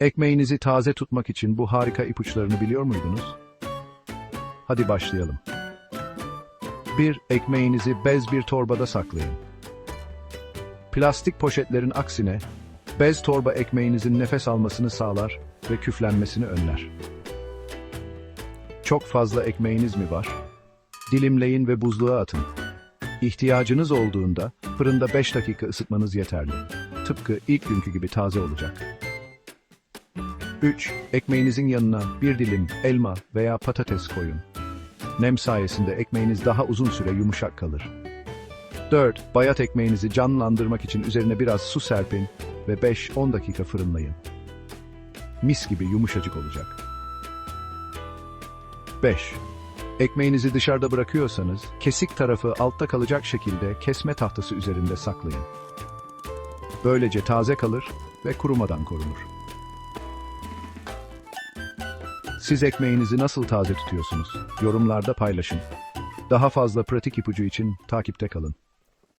Ekmeğinizi taze tutmak için bu harika ipuçlarını biliyor muydunuz? Hadi başlayalım. 1. Ekmeğinizi bez bir torbada saklayın. Plastik poşetlerin aksine, bez torba ekmeğinizin nefes almasını sağlar ve küflenmesini önler. Çok fazla ekmeğiniz mi var? Dilimleyin ve buzluğa atın. İhtiyacınız olduğunda fırında 5 dakika ısıtmanız yeterli. Tıpkı ilk günkü gibi taze olacak. 3. Ekmeğinizin yanına bir dilim elma veya patates koyun. Nem sayesinde ekmeğiniz daha uzun süre yumuşak kalır. 4. Bayat ekmeğinizi canlandırmak için üzerine biraz su serpin ve 5-10 dakika fırınlayın. Mis gibi yumuşacık olacak. 5. Ekmeğinizi dışarıda bırakıyorsanız, kesik tarafı altta kalacak şekilde kesme tahtası üzerinde saklayın. Böylece taze kalır ve kurumadan korunur. Siz ekmeğinizi nasıl taze tutuyorsunuz? Yorumlarda paylaşın. Daha fazla pratik ipucu için takipte kalın.